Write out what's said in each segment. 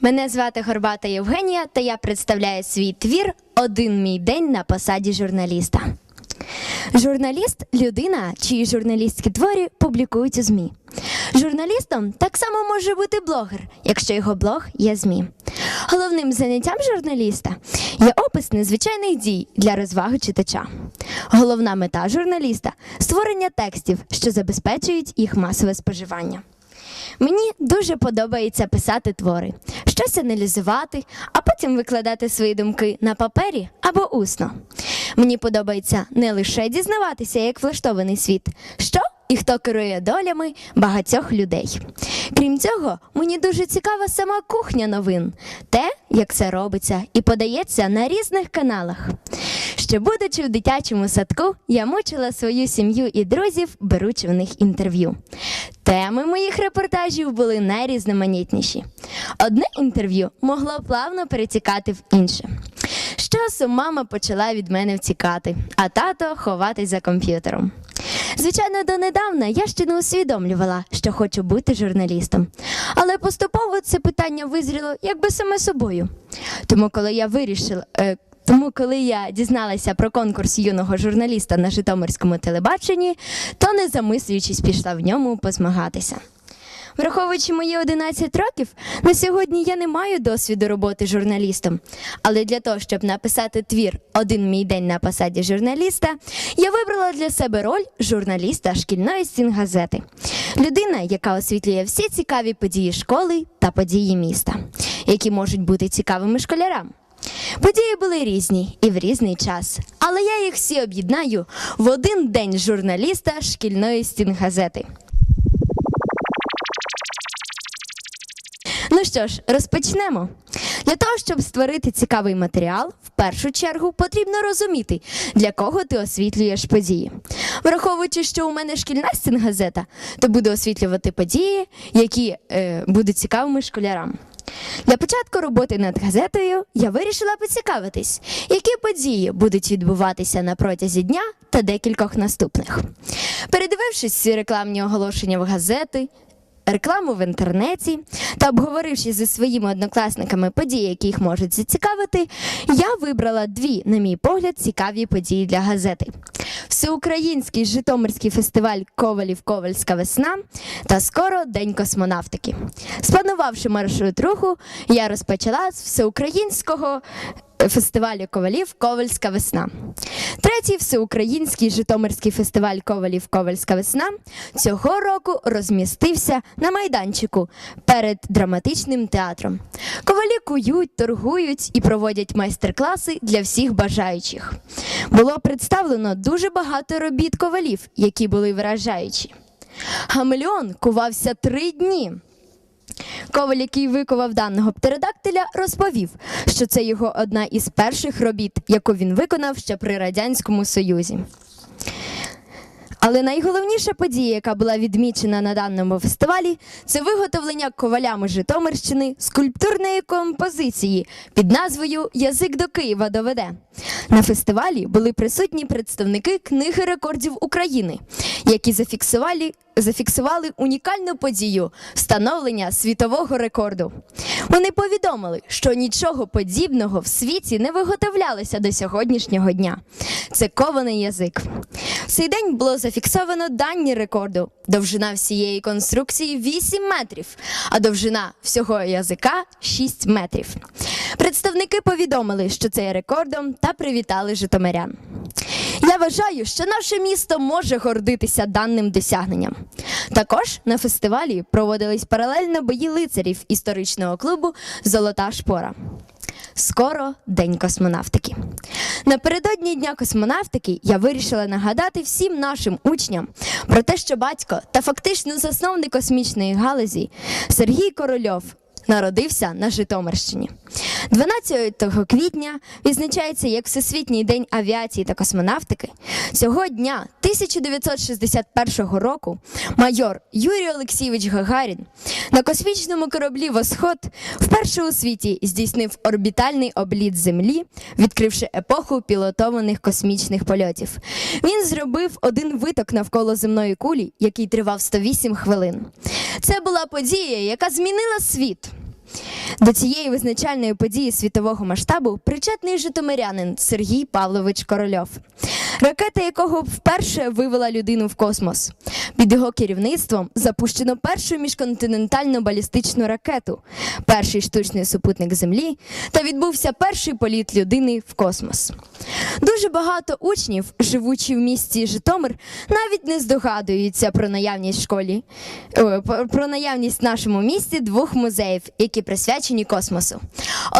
Мене звати Горбата Євгенія, та я представляю свій твір Один мій день на посаді журналіста. Журналіст людина, чиї журналістські твори публікують у ЗМІ. Журналістом так само може бути блогер, якщо його блог є ЗМІ. Головним заняттям журналіста є опис незвичайних дій для розваги читача. Головна мета журналіста створення текстів, що забезпечують їх масове споживання. Мені дуже подобається писати твори, щось аналізувати, а потім викладати свої думки на папері або усно. Мені подобається не лише дізнаватися, як влаштований світ, що і хто керує долями багатьох людей. Крім цього, мені дуже цікава сама кухня новин, те, як це робиться і подається на різних каналах. Ще будучи в дитячому садку, я мучила свою сім'ю і друзів, беручи в них інтерв'ю. Теми моїх репортажів були найрізноманітніші. Одне інтерв'ю могло плавно перетікати в інше. З часом мама почала від мене втікати, а тато ховатись за комп'ютером. Звичайно, донедавна я ще не усвідомлювала, що хочу бути журналістом. Але поступово це питання визріло якби саме собою. Тому, коли я вирішила. Тому, коли я дізналася про конкурс юного журналіста на Житомирському телебаченні, то не замислюючись, пішла в ньому позмагатися. Враховуючи мої 11 років, на сьогодні я не маю досвіду роботи журналістом. Але для того, щоб написати твір Один мій день на посаді журналіста, я вибрала для себе роль журналіста шкільної стінгазети. Людина, яка освітлює всі цікаві події школи та події міста, які можуть бути цікавими школярам. Події були різні і в різний час, але я їх всі об'єднаю в один день журналіста шкільної стінгазети. Ну що ж, розпочнемо. Для того, щоб створити цікавий матеріал, в першу чергу потрібно розуміти, для кого ти освітлюєш події. Враховуючи, що у мене шкільна стінгазета, то буду освітлювати події, які е, будуть цікавими школярам. Для початку роботи над газетою я вирішила поцікавитись, які події будуть відбуватися на протязі дня та декількох наступних. Передивившись всі рекламні оголошення в газети, рекламу в інтернеті та обговоривши зі своїми однокласниками події, які їх можуть зацікавити, я вибрала дві, на мій погляд, цікаві події для газети. Всеукраїнський Житомирський фестиваль Ковалів Ковальська весна та скоро День космонавтики. Спланувавши маршрут руху, я розпочала з всеукраїнського фестивалю ковалів Ковальська весна. Третій всеукраїнський Житомирський фестиваль Ковалів Ковальська весна цього року розмістився на майданчику перед драматичним театром. Ковалі кують, торгують і проводять майстер-класи для всіх бажаючих. Було представлено дуже багато робіт ковалів, які були вражаючі. Гамелеон кувався три дні. Коваль, який викував даного птеродактиля, розповів, що це його одна із перших робіт, яку він виконав ще при Радянському Союзі. Але найголовніша подія, яка була відмічена на даному фестивалі, це виготовлення ковалями Житомирщини скульптурної композиції під назвою Язик до Києва доведе. На фестивалі були присутні представники книги рекордів України, які зафіксували, зафіксували унікальну подію встановлення світового рекорду. Вони повідомили, що нічого подібного в світі не виготовлялося до сьогоднішнього дня. Це кований язик. В цей день було зафіксовано дані рекорду. Довжина всієї конструкції 8 метрів, а довжина всього язика 6 метрів. Представники повідомили, що це є рекордом та привітали житомирян. Я вважаю, що наше місто може гордитися даним досягненням. Також на фестивалі проводились паралельно бої лицарів історичного клубу Золота шпора. Скоро День космонавтики. Напередодні Дня космонавтики я вирішила нагадати всім нашим учням про те, що батько та фактично засновник космічної галузі Сергій Корольов народився на Житомирщині. 12 квітня відзначається як Всесвітній день авіації та космонавтики. Цього дня 1961 року майор Юрій Олексійович Гагарін на космічному кораблі Восход вперше у світі здійснив орбітальний обліт Землі, відкривши епоху пілотованих космічних польотів. Він зробив один виток навколо земної кулі, який тривав 108 хвилин. Це була подія, яка змінила світ. До цієї визначальної події світового масштабу причетний житомирянин Сергій Павлович Корольов, ракета якого вперше вивела людину в космос. Під його керівництвом запущено першу міжконтинентальну балістичну ракету, перший штучний супутник Землі та відбувся перший політ людини в космос. Дуже багато учнів, живучи в місті Житомир, навіть не здогадуються про наявність в школі про- про наявність в нашому місті двох музеїв, які присвячені космосу.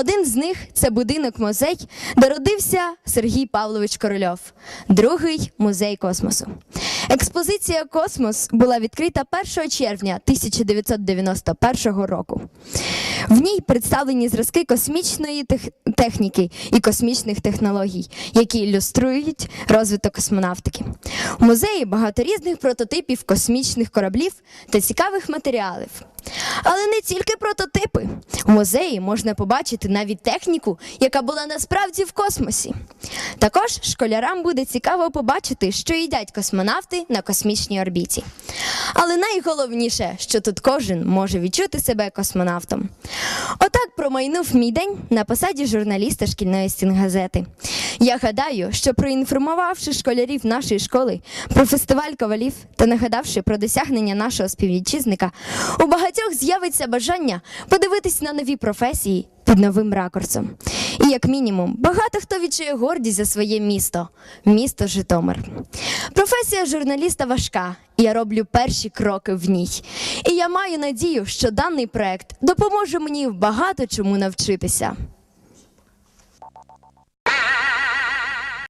Один з них це будинок музей, де родився Сергій Павлович Корольов, другий музей космосу. Експозиція Космос була відкрита 1 червня 1991 року. В ній представлені зразки космічної техніки і космічних технологій, які ілюструють розвиток космонавтики. У музеї багато різних прототипів космічних кораблів та цікавих матеріалів. Але не тільки прототипи. У музеї можна побачити навіть техніку, яка була насправді в космосі. Також школярам буде цікаво побачити, що їдять космонавти на космічній орбіті. Але найголовніше, що тут кожен може відчути себе космонавтом. Отак промайнув мій день на посаді журналіста шкільної стінгазети. Я гадаю, що проінформувавши школярів нашої школи про фестиваль ковалів та нагадавши про досягнення нашого співвітчизника, у багатьох з'явиться бажання подивитись на нові професії під новим ракурсом. І як мінімум, багато хто відчує гордість за своє місто місто Житомир. Професія журналіста важка, і я роблю перші кроки в ній. І я маю надію, що даний проект допоможе мені багато чому навчитися.